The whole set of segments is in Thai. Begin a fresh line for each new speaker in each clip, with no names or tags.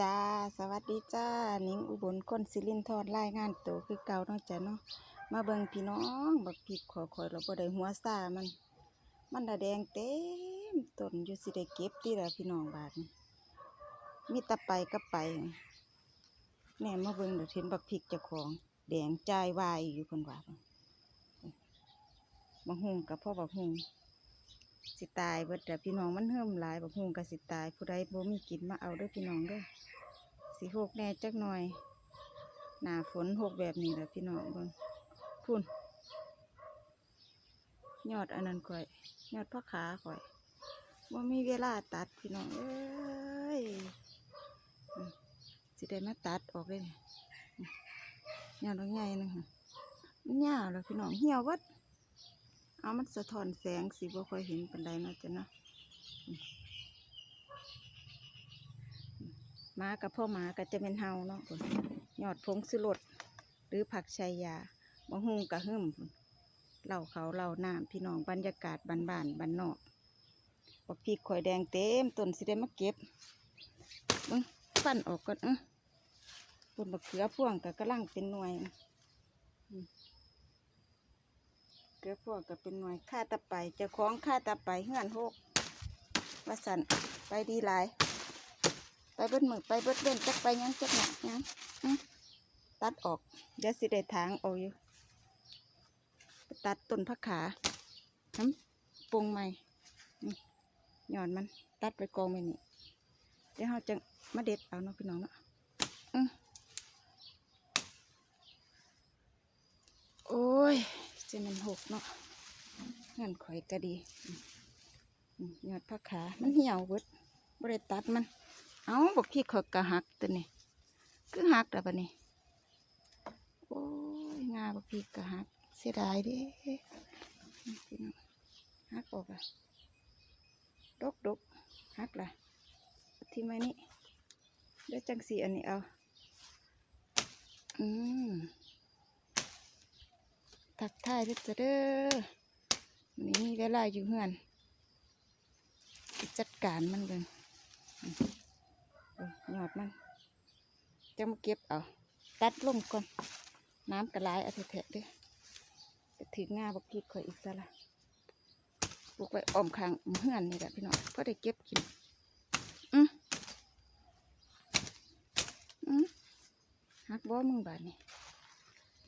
จ้า สวัสดีจ้า นิ้งอุบลคนสิรินทอดรายงานตัวคือเก่าเนาะจ้ะเนาะ มาเบิ่งพี่น้องบักพริกขอคอยเราบ่ได้หัวซามัน มันน่ะแดงเต็มต้นอยู่สิได้เก็บติละพี่น้องบาดนี้มีแตะไปกับไปแม่มาเบิ่งเดี๋ยวเห็นบักพริกเจ้าของ แดงจ่ายวายอยู่คนว่าบักฮุงกับพ่อบักฮุง สิตายเบิดแต่พี่น้องมันเฮิ่มหลายบักฮุงก็สิตาย ผู้ใดบ่มีกินมาเอาด้วยพี่น้องด้อสิหกแน่จักหน่อย หนาฝนหกแบบนี้แหละพี่น้องเบิ่งพุ่นยอดอันนั้นข่อยยอดพ่อขาข่อยว่ามีเวลาตัดพี่น้องเอ้ยสิได้มาตัดออกเลยยอดดอกใหญ่นึงค่ะมันยาวแล้วพี่น้องเหี่ยววัด เอามันสะท้อนแสงสิบ่ค่อยเห็นปันใดเนาะจ้ะเนาะมอืมหมากับพ่อหมาก็จะเป็นเฮาเนาะพุ่นยอดพงสุรสหรือผักชายาบะฮุงกะหึ่มเหล่าเขาเหล่าน้ำพี่น้องบรรยากาศบ้านบ้านบ้านนอกบักพริกข่อยแดงเต็มต้นสิได้มาเก็บเบิ้งปั้นออกก่อนเออต้นบักเขือพ่วงกับกระลังเป็นหน่วย อืมเขือพวงกับเป็นหน่วยค่าตะไปจะคล้องค่าตะไปเฮือนหกว่าสันไปดีหลาย ไปเบิดมือไปเบิดเล่นจักไปยังจักหนักยังตัดออกเดี๋ยวสิได้ทางเอาอยู่ตัดต้นผักขาน้ำปรุงใหม่หย่อนมันตัดไปกองไว้นี่เดี๋ยวเราจะมาเด็ดเอาเนาะพี่น้องเนาะอื้อโอ้ยเจะมันหกเนาะเงินข่อยก็ดีอืมอืมหยอดผักขา มันเหี่ยวเบิดบริตัดมัน เอาบอกพี่ข่อยกะหักตัวนี้คือหักแต่ปะนี่โอ้ยงาบอกพี่กะหัก เสียดายดิหักออกอะดกดกหักละที่ไม้นี่เดี๋ยวจังสีอันนี้เอา อืม ทักทายเด้อจ้ะเด้อนนี้มีเวลาอยู่เฮือนจัดการมันเลยอืมโอ้ยอดมันจะมาเก็บเอา ตัดลงก่อน น้ำกระไรเอาแทะเด้อไปถึงงาบกพีดข่อยอีกซะละปลูกไว้อ้อมข้างเฮือนนี่แหละพี่น้องพอได้เก็บกิน อืมอืมหักบ่มึงบาดนี่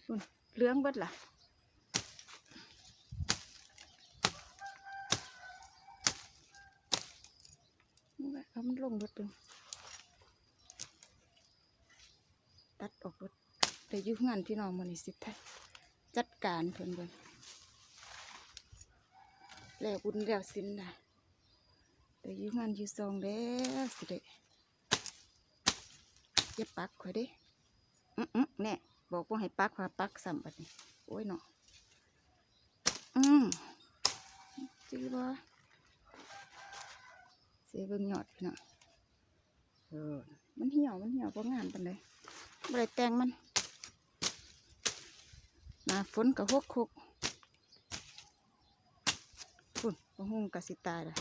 พุ่นเลื้องเบิดล่ะ นี่ว่าเอามันลงเบิดเดูตัดออกเบิดแต่อยู่งานพี่น้องมันนี่สิแท้จัดการเพิ่นเบิ่งแล้วบุญแล้วสินนะแต่อยู่งานอยู่ซองแล้วสิเด้อย่าปักข่อยเด้อื้ออื้อแน่บอกว่าให้ปักข่อยปักซ้ำบัดนี้โอ้ยเนาะอืมจีบ่ เสียเบิ่งยอดพี่น้องเออมันเหี่ยวมันเหี่ยวบ่งามปานใดบ่ได้แต่งมันหนาฝนกับหกคุกฝุ่นกระหุ่งกะสิตายละ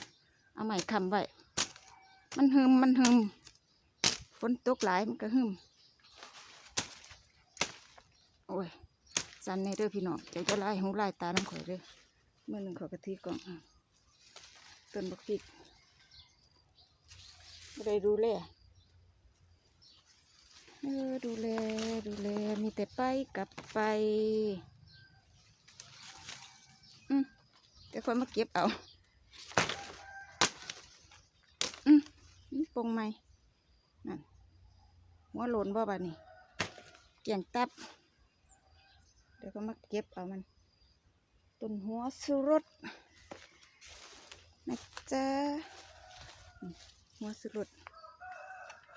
เอาใหม่คำไว้ มันหึมมันหึมฝนตกหลายมันก็หึมโอ้ยสันในเด้อพี่น้องเดี๋ยวจะไล่หูไล่ตาน้ำข่อยเด้อเมื่อหนึ่งขอกะทิก่อนอะต้นบักพริก ไม่ได้ดูแลเออดูแลดูแลมีแต่ไปกลับไป อืมเดี๋ยวคนมาเก็บเอาอืมนี่ปงไหมนั่นหัวหล่นบ่บานี่เกี่ยงตับ เดี๋ยวก็มาเก็บเอามันต้นหัวสุรสนะจ๊ะอืม หัวสุรส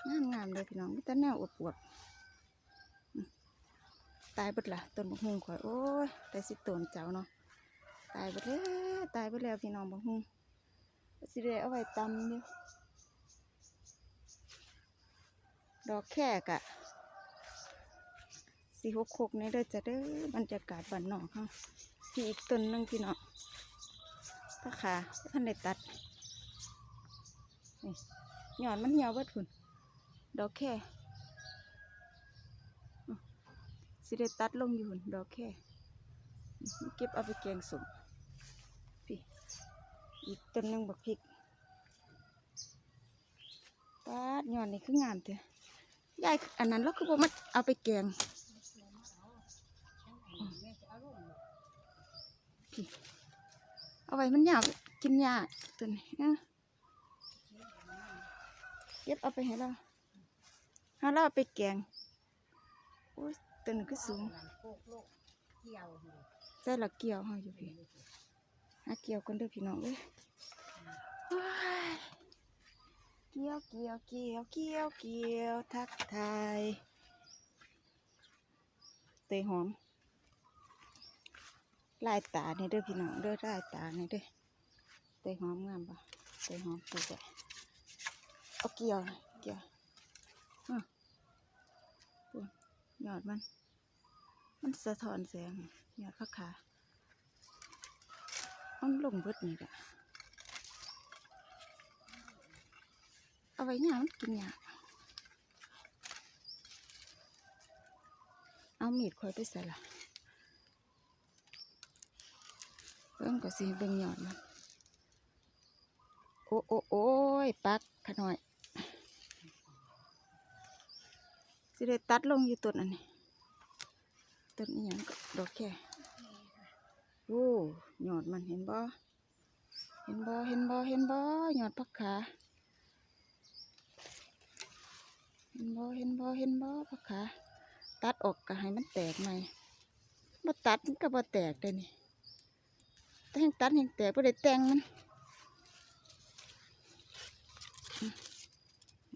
งามงามเลยพี่น้องแต่แนวอวบๆอืมตายบดละต้นบกฮุงข่อยโอ้ยแต่สิต้นเจ้าเนาะตายไปแล้วตายไปแล้วพี่น้องบางฮุงสิได้เอาไว้ตำอยู่ดอกแค่กะสี่หกหกนี่เด้อจะเด้อบรรยากาศบ้านนอกเขาพี่อีกต้นนึงพี่น้องพระขาท่านได้ตัด นี่หย่อนมันเหี่ยวเบิดพุ่นดอกแค่สิได้ตัดลงอยู่หุ่นดอกแค่เก็บเอาไปแกงสมพี่อีกต้นนึงบักพริกปาดยอนนี่คืองามเถอะยายอันนั้นเราคือบ่มาเอาไปแกงพี่เอาไว้มันยาวกินยาตัวนี้นะ ก็บเอาไปให้เราหาเราเอาไปแกงโอ้ยตัวนี้ก็สูงใส่ละเกี่ยวเฮาอยู่พี่หาเกี่ยวกันเด้อพี่น้องเว้ยเกี่ยวเกี่ยวเกี่ยวเกี่ยวเกี่ยวทักทายเตยหอมลายตาเนี่ยเด้อพี่น้องเด้อลายตาเนี่ยเด้อเตยหอมงามปะเตยหอมปลูกไว้ เอาเกี่ยวเกี่ยวปุ่นยอดมัน มันสะท้อนแสงหยอดพักขามันลงเบิดนี่แหละเอาไว้เนี่ยมันกินยาเอามีดคอยไปใส่ละเบิ่งก็สิเบิ่งหยอดมัน โอ้โอ้โอ้ยปักขะหน่อย สิได้ตัดลงอยู่ต้นอันนี้ต้นนี้ยังดอกแค่โอ้หยอดมันเห็นบ่เห็นบ่เห็นบ่เห็นบ่ยอดพักขาเห็นบ่เห็นบ่เห็นบ่พักขาตัดออกก็ให้มันแตกใหม่บ่ตัดมันก็บ่แตกเลยนี่แต่แห่งตัดแห่งแตกบ่ได้แต่งมันอืมอ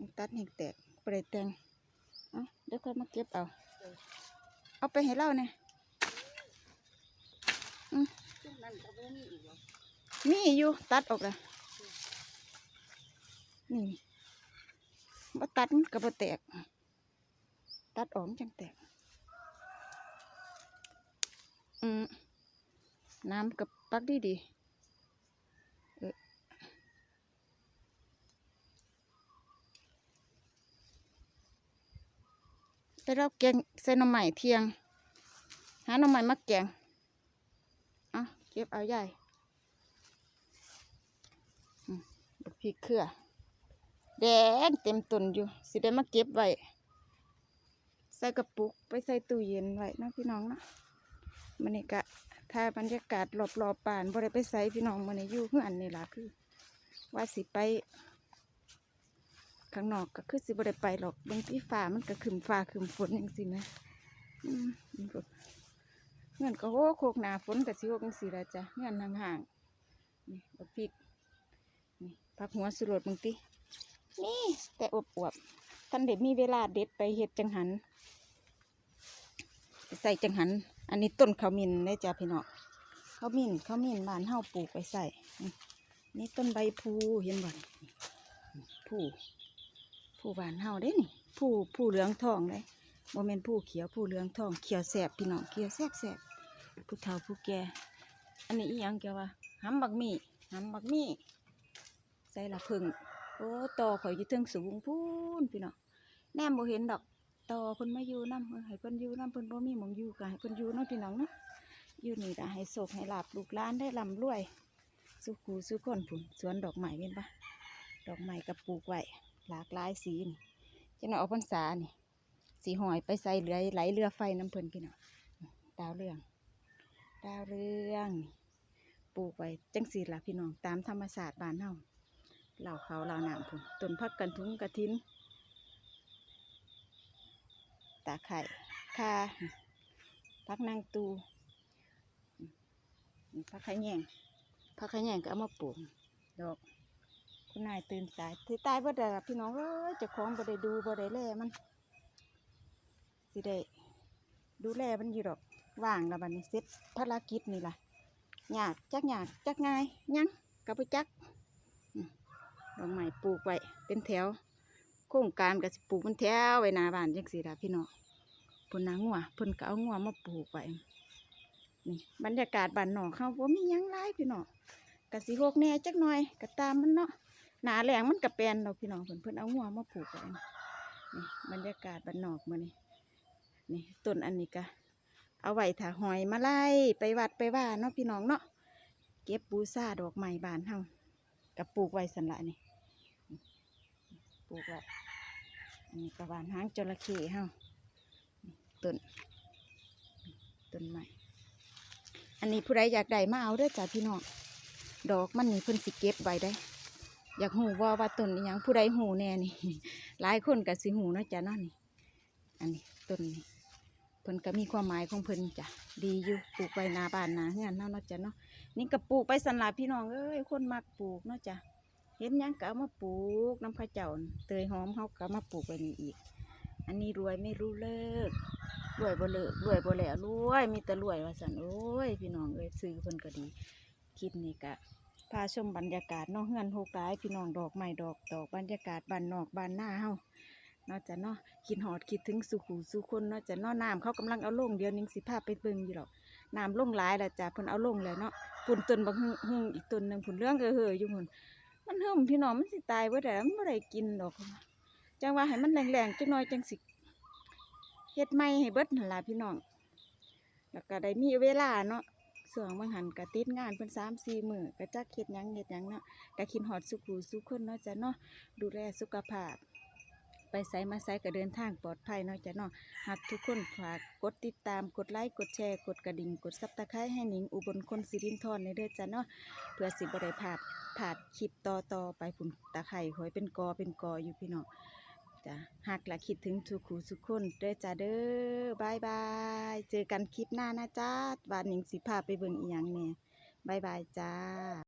ืม ตัดแห่งแตกบ่ได้แตงเอะเดี๋ยวค่อยมาเก็บเอา เอาไปให้เราเนี่ยมีอยู่ตัดออกละนี่บ่ตัดมันก็บ่แตก ตัดออกมันจังแตก อืมน้ำกับปักดีดีๆเออไป เราแกงใส่หน่อไม้เที่ยง หาหน่อไม้มาแกงเอาเก็บเอาใหญ่พริกเครือแดงเต็มต้นอยู่ สิได้มาเก็บไว้ใส่กระปุกไปใส่ตู้เย็นไว้นะพี่น้องนะมันนี่กะถ้าบรรยากาศรอบๆป่านบ่ได้ไปใส่พี่น้องมันนี่อยู่เพื่อนนี่ล่ะคือ ว่าสิไป ข้างนอกก็คือสิบ่ได้ไปหรอกบางที่ฟ้ามันก็ขึ้นฟ้าขึ้นฝนจังซี่นะอืมมันก็เงื่อนก็โหโคกหนาฝนก็สิโหกจังซี่ละจ้ะเงื่อนห่างๆนี่บักพริกนี่ผักหัวสุรสบางทีนี่แต่อวบๆท่านเด็ดมีเวลาเด็ดไปเห็ดจังหันใส่จังหัน อันนี้ต้นขมิ้นได้จ้ะพี่น้องขมิ้นขมิ้นบ้านเฮาปลูกไปใส่นี่ต้นใบพูเห็นบ่นี่ พลูพลูบ้านเฮาเด้นี่พลูพลูเหลืองทองเลยโมเมนพลูเขียวพลูเหลืองทองเขียวแสบพี่น้องเขียวแสบแสบผู้เฒ่าผู้แก่อันนี้อีหยังเกี่ยวว่าหำบักมี่หำบักมี่ใส่ละพึ่งโอ้ต่อข่อยอยู่เทิงสูงพูนพี่น้องแนมบ่เห็นดอกต่อเพิ่นมาอยู่นำให้เพิ่นอยู่นำเพิ่นบ่มีหมองอยู่ก็ให้เพิ่นอยู่เนาะพี่น้องเนาะอยู่นี่ละให้โศกให้หลาบลูกหลานได้ร่ำรวยสุขูสุขคนพุ่นสวนดอกไม้เห็นปะดอกไม้ก็ปลูกไว้ หลากหลายสีนี่จังหน่อออกพรรษานี่สีหอยไปใส่เรือไหลเรือไฟน้ำเพลินพี่น้องดาวเรือง ดาวเรืองปลูกไว้จังสีละพี่น้องตามธรรมศาสตร์บ้านเฮาเหล่าเขาเหล่าหนามพุ่นต้นพักกันทุงกระทินตาไข่คาพักนางตูพักไข่แยงพักไข่แยงก็เอามาปลูกดอก คุณนายตื่นสายที่ตายบ่ได้ล่ะพี่น้องเอ้ยเจ้าของบ่ได้ดูบ่ได้แลมัน สิได้ดูแลมันอยู่ดอกว่างแล้วบัดนี้เสร็จภารกิจนี่ล่ะยากจักยากจักง่ายยังกับไปจักดอกไม้ปลูกไว้เป็นแถว โครงการก็สิปลูกเป็นแถวไว้หน้าบ้านจังสี่ล่ะพี่น้องพิ่นนางัวพิ่นก็เอางัวมาปลูกไว้นี่บรรยากาศบ้านนอกเขาบ่มีหยังหลายพี่น้องกะสิโฮกแหน่จักหน่อยก็ตามมันเนาะ หนาแหลงมันก็แปนดอกพี่น้องเพิ่อนเพิ่อนเอางัวมาผูกไว้นี่นี่บรรยากาศบ้านนอกมื้อนี้นี่ต้นอันนี้ก็เอาไว้ถาหอยมาไล่ไปวัดไปว่าเนาะพี่น้องเนาะเก็บบูชาดอกไม้บานเฮากับปลูกไว้สันละนี่ปลูกไว้อันนี้ก็บ้านหางจระเข้เฮาต้นต้นไม้อันนี้ผู้ใดอยากได้มาเอาเด้อจ้าพี่น้องดอกมันนี่เพิ่นสิเก็บไว้ได้ อยากหูว่าว่าต้นนี้ยังผู้ใดหูแน่นี่ หลายคนก็สิหูนาะจ้ะเนาะนี่อันนี้ต้นนี้เพิ่นก็มีความหมายของเพิ่นจ้ะดีอยู่ปลูกไว้นาบ้านนาเฮือนเนาะเนาะจ้ะเนาะนี่ก็ปลูกไปสันหลาพี่น้องเอ้ยคนมักปลูกเนาะจ้ะเห็นยังก็เอามาปลูกน้ำข้าวเจ้าน่ะเตยหอมเขาก็มาปลูกไว้นี่อีก อันนี้รวยไม่รู้เลิกรวยบ่เลิกรวยบ่แล้วรวยมีแต่รวยว่าสันโอ้ยพี่น้องเอ้ยซื้อเพิ่นก็ดีคลิปนี้ก็ พาชมบรรยากาศนอกเฮือนโฮกายพี่น้องดอกไม้ดอกดอกบรรยากาศบ้านนอกบ้านหน้าเฮาเนาะจะเนาะคิดหอดคิดถึงสุขูสุคนเนาะจะเนาะน้ำเขากำลังเอาลงเดียวนึงสิพาพไปเบิ่งอยู่หรอกน้ำลงหลายแล้วจ้ะเพิ่นเอาลงแล้วเนาะปุ่นต้นบักฮึ่งฮึ่งอีกต้นหนึ่งผุนเรื่องเออเฮออยู่พุ่นมันเฮิ่มพี่น้องมันสิตายเบิดแล้วมันบ่ได้กินดอกจังว่าให้มันแรงๆจังน้อยจังสิเฮ็ดไม่ให้เบิดนั่นล่ะพี่น้องแล้วก็ได้มีเวลาเนาะ ส่วงบางหันก็ติดงานเพิ่นสามสี่มือก็จักเฮ็ดหยังเฮ็ดหยังเนาะก็คิดฮอดสุขูสุขคนเนาะจ้ะเนาะดูแลสุขภาพ ไปไสมาไสก็เดินทางปลอดภัยเนาะจ้ะเนาะหากทุกคนฝากกดติดตามกดไลค์กดแชร์กดกระดิ่งกดซับตะไคร้ให้หนิงอุบลคนสิรินทรในเด้อจ้ะเนาะเพื่อสิบ่ได้พลาดพลาดคลิปต่อต่อไปพุ่นตะไคร้หอยเป็นกอเป็นกออยู่พี่น้อง จ้ะหากละคิดถึงทุกคู่ทุกคนเด้อจ้าเด้อบายบาย เจอกันคลิปหน้านะจ้าวันหนิงสิพาไปเบิ่งอีหยังเนี่ยบายบายจ้า